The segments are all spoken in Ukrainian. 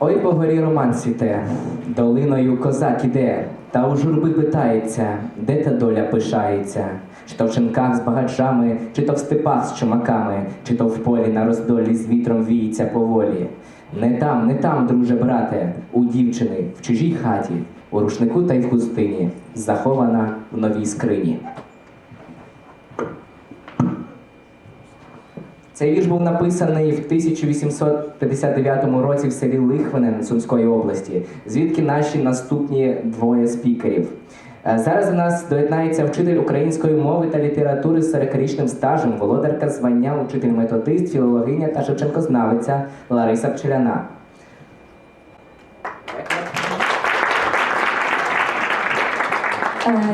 Ой, по горі роман світе, долиною козак іде, та у журби питається, де та доля пишається, чи то в шинках з багачами, чи то в степах з чумаками, чи то в полі на роздолі з вітром віється поволі. Не там, не там, друже брате, у дівчини, в чужій хаті, у рушнику та й в хустині, захована в новій скрині. Цей вірш був написаний в 1859 році в селі Лихвинен Сумської області, звідки наші наступні двоє спікерів. Е, Зараз до нас доєднається вчитель української мови та літератури з 40-річним стажем, володарка звання учитель методист, філологиня та шевченкознавиця Лариса Пчеляна.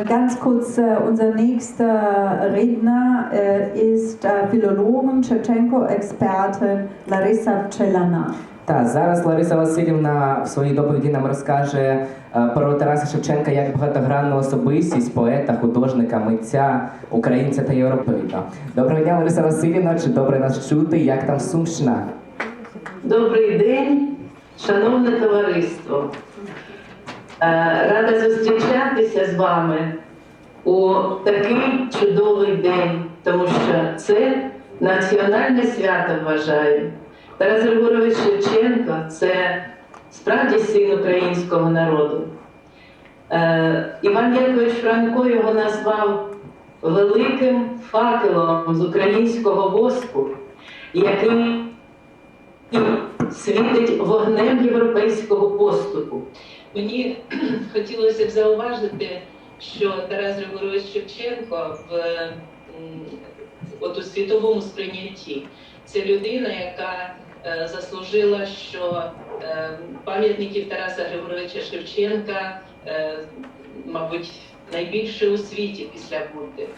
Ganz kurz, äh, unser nächster Redner äh, ist äh, Philologin, Shevchenko-Expertin Larissa Celana. Та зараз Лариса Васильівна в своїй доповіді нам розкаже е, про Тараса Шевченка як багатогранну особистість, поета, художника, митця, українця та європейта. Доброго дня, Лариса Васильівна. Чи добре нас чути? Як там Сумщина? Добрий день, шановне товариство. Е, Рада зустрічатися з вами у такий чудовий день, тому що це національне свято вважаю. Тарас Григорович Шевченко це справді син українського народу. Е, Іван Якович Франко його назвав великим факелом з українського воску, який світить вогнем європейського поступу. Мені хотілося б зауважити, що Тарас Григорович Шевченко в от у світовому сприйнятті. Це людина, яка е, заслужила, що е, пам'ятників Тараса Григоровича Шевченка, е, мабуть, найбільше у світі після Будди.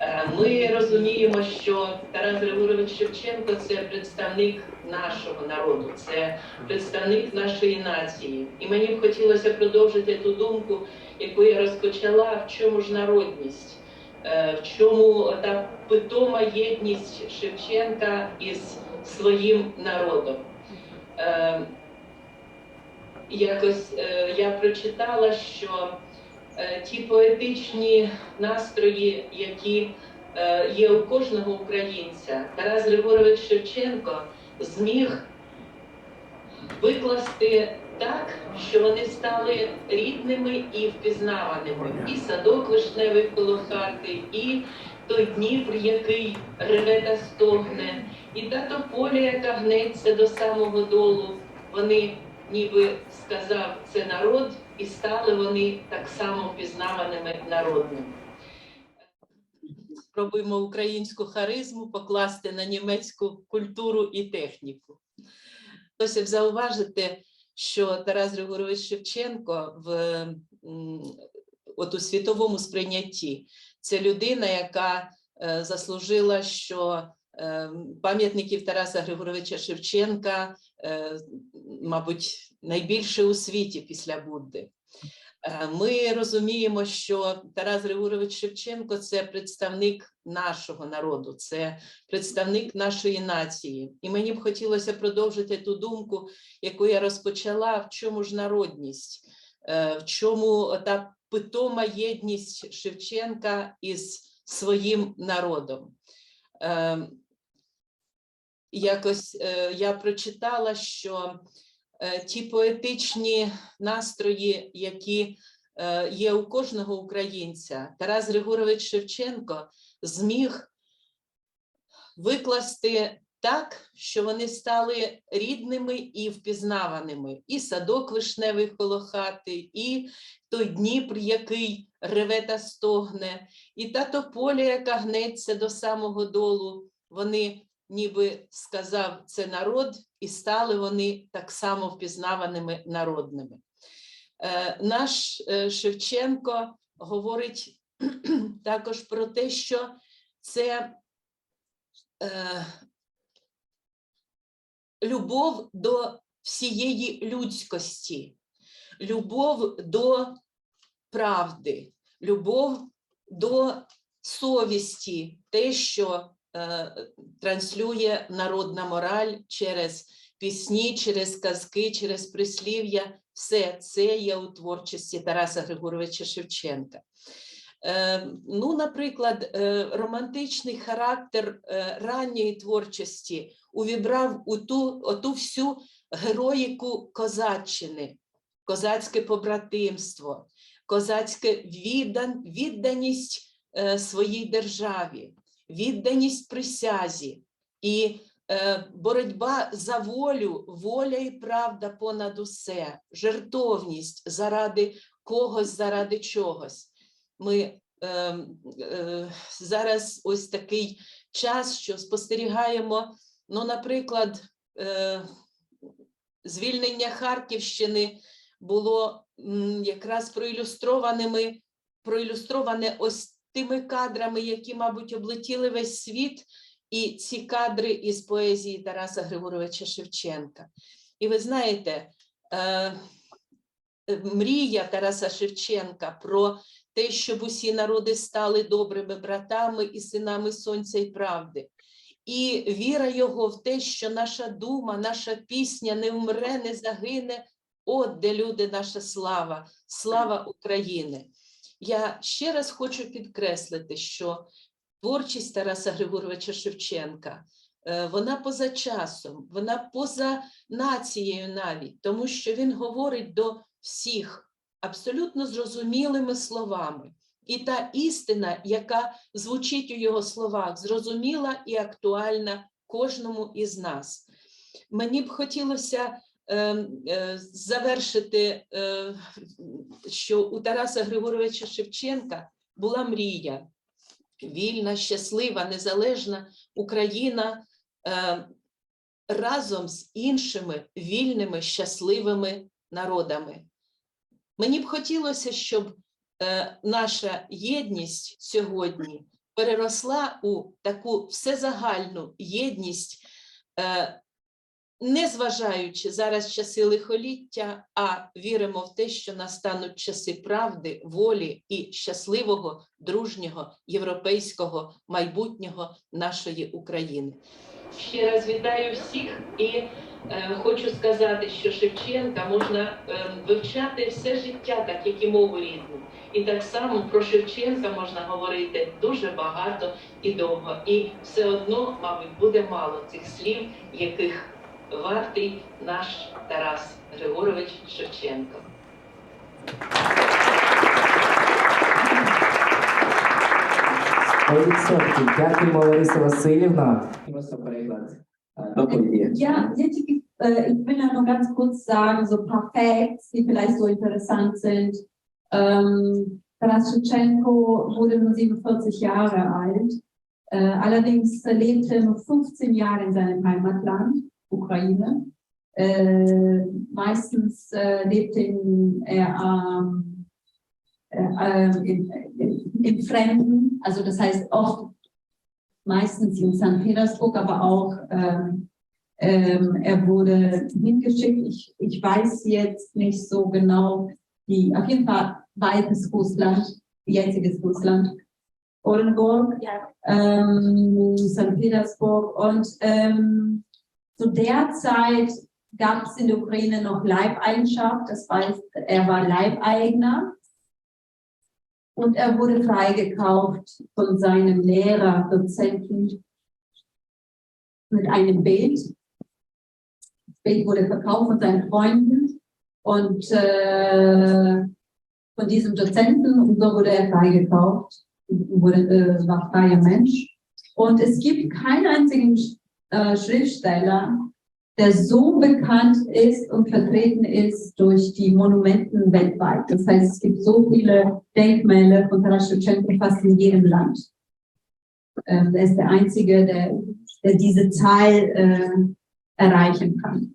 Е, Ми розуміємо, що Тарас Григорович Шевченко це представник нашого народу, це представник нашої нації. І мені б хотілося продовжити ту думку, яку я розпочала, в чому ж народність, Е, в чому та питома єдність Шевченка із своїм народом. Е, Якось я прочитала, що ті поетичні настрої, які е, є у кожного українця, Тарас Григорович Шевченко зміг викласти так, що вони стали рідними і впізнаваними. І садок вишневий коло хати, і той Дніпр, який реве та стогне, і та тополя, яка гнеться до самого долу. Вони ніби сказав це народ, і стали вони так само впізнаваними народними. Спробуємо українську харизму покласти на німецьку культуру і техніку. Б зауважити, що Тарас Григорович Шевченко в от у світовому сприйнятті це людина, яка е, заслужила, що пам'ятників Тараса Григоровича Шевченка, е, мабуть, найбільше у світі після Будди. Е, Ми розуміємо, що Тарас Григорович Шевченко це представник нашого народу, це представник нашої нації. І мені б хотілося продовжити ту думку, яку я розпочала, в чому ж народність, е, в чому та питома єдність Шевченка із своїм народом. Якось е, я прочитала, що е, ті поетичні настрої, які е, є у кожного українця, Тарас Григорович Шевченко зміг викласти так, що вони стали рідними і впізнаваними. І садок вишневий коло хати, і той Дніпр, який реве та стогне, і та тополя, яка гнеться до самого долу. Вони ніби сказав це народ, і стали вони так само впізнаваними народними. Е, Наш е, Шевченко говорить також про те, що це е, любов до всієї людськості, любов до правди, любов до совісті, те, що транслює народна мораль через пісні, через казки, через прислів'я. Все це є у творчості Тараса Григоровича Шевченка. Е, Ну, наприклад, е, романтичний характер е, ранньої творчості увібрав у ту, оту всю героїку козаччини, козацьке побратимство, козацьке віддан, відданість е, своїй державі, відданість присязі і е, боротьба за волю, воля і правда понад усе, жертовність заради когось, заради чогось. Ми е, е, зараз ось такий час, що спостерігаємо, ну, наприклад, е, звільнення Харківщини було якраз проілюстрованими, проілюстроване ось тими кадрами, які, мабуть, облетіли весь світ, і ці кадри із поезії Тараса Григоровича Шевченка. І ви знаєте, е, мрія Тараса Шевченка про те, щоб усі народи стали добрими братами і синами сонця і правди. І віра його в те, що наша дума, наша пісня не вмре, не загине. От де люди, наша слава, слава України. Я ще раз хочу підкреслити, що творчість Тараса Григоровича Шевченка, е, вона поза часом, вона поза нацією навіть, тому що він говорить до всіх абсолютно зрозумілими словами. І та істина, яка звучить у його словах, зрозуміла і актуальна кожному із нас. Мені б хотілося завершити, е, що у Тараса Григоровича Шевченка була мрія, вільна, щаслива, незалежна Україна е, разом з іншими вільними, щасливими народами. Мені б хотілося, щоб е, наша єдність сьогодні переросла у таку всезагальну єдність, е, не зважаючи зараз часи лихоліття, а віримо в те, що настануть часи правди, волі і щасливого, дружнього європейського майбутнього нашої України. Ще раз вітаю всіх і е, хочу сказати, що Шевченка можна е, вивчати все життя, так як і мову рідну. І так само про Шевченка можна говорити дуже багато і довго. І все одно, мабуть, буде мало цих слів, яких вартий наш Тарас Григорович Шевченко. Сто відсотків. Дякуємо, Лариса Васильівна. Просто переклад. Е, Доповіді. Ja, ja, ich, äh, ich will ja nur ganz kurz sagen, so ein paar Facts, die vielleicht so interessant sind. Ähm, Taras Shevchenko wurde nur 47 Jahre alt. Äh, allerdings lebte er nur 15 Jahre in seinem Heimatland, Ukraine. Äh, meistens äh, lebte in, er ähm, äh, äh, in, in, im Fremden, also das heißt oft meistens in St. Petersburg, aber auch ähm, ähm, er wurde hingeschickt. Ich, ich weiß jetzt nicht so genau, die, auf jeden Fall weites Russland, jetziges Russland, Orenburg, ähm, St. Petersburg. Und ähm, zu der Zeit gab es in der Ukraine noch Leibeigenschaft, das heißt, er war Leibeigner. Und er wurde freigekauft von seinem Lehrer, Dozenten mit einem Bild. Das Bild wurde verkauft von seinen Freunden und äh, von diesem Dozenten und so wurde er freigekauft, wurde, äh, war freier Mensch. Und es gibt keinen einzigen äh, Schriftsteller, der so bekannt ist und vertreten ist durch die Monumenten weltweit. Das heißt, es gibt so viele Denkmäler von Taras Shevchenko fast in jedem Land. Ähm, er ist der Einzige, der, der diese Zahl äh, erreichen kann.